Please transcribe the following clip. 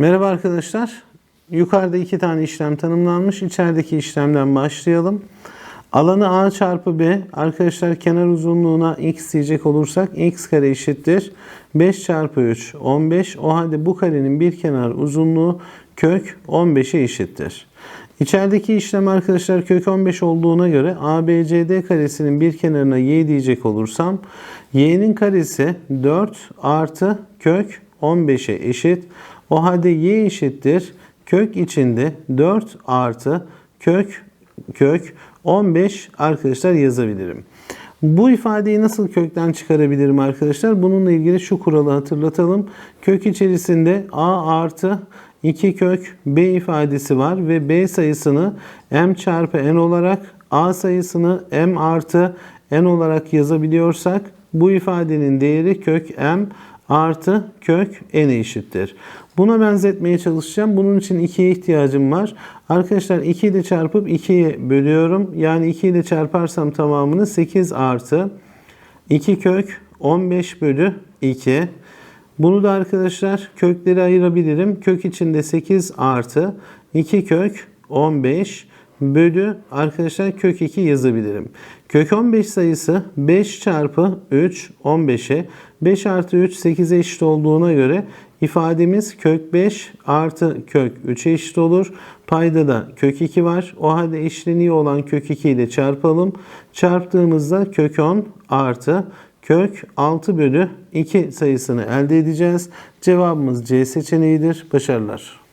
Merhaba arkadaşlar. Yukarıda iki tane işlem tanımlanmış. İçerideki işlemden başlayalım. Alanı a çarpı b. Arkadaşlar kenar uzunluğuna x diyecek olursak x kare eşittir. 5 çarpı 3 15. O halde bu karenin bir kenar uzunluğu kök 15'e eşittir. İçerideki işlem arkadaşlar kök 15 olduğuna göre ABCD karesinin bir kenarına y diyecek olursam y'nin karesi 4 artı kök 15'e eşit. O halde y eşittir kök içinde 4 artı kök kök 15 arkadaşlar yazabilirim. Bu ifadeyi nasıl kökten çıkarabilirim arkadaşlar? Bununla ilgili şu kuralı hatırlatalım. Kök içerisinde a artı 2 kök b ifadesi var ve b sayısını m çarpı n olarak a sayısını m artı n olarak yazabiliyorsak bu ifadenin değeri kök m artı kök n'e eşittir. Buna benzetmeye çalışacağım. Bunun için 2'ye ihtiyacım var. Arkadaşlar 2 ile çarpıp 2'ye bölüyorum. Yani 2 ile çarparsam tamamını 8 artı 2 kök 15 bölü 2. Bunu da arkadaşlar kökleri ayırabilirim. Kök içinde 8 artı 2 kök 15 bölü arkadaşlar kök 2 yazabilirim. Kök 15 sayısı 5 çarpı 3 15'e 5 artı 3 8'e eşit olduğuna göre ifademiz kök 5 artı kök 3'e eşit olur. Payda da kök 2 var. O halde eşleniği olan kök 2 ile çarpalım. Çarptığımızda kök 10 artı kök 6 bölü 2 sayısını elde edeceğiz. Cevabımız C seçeneğidir. Başarılar.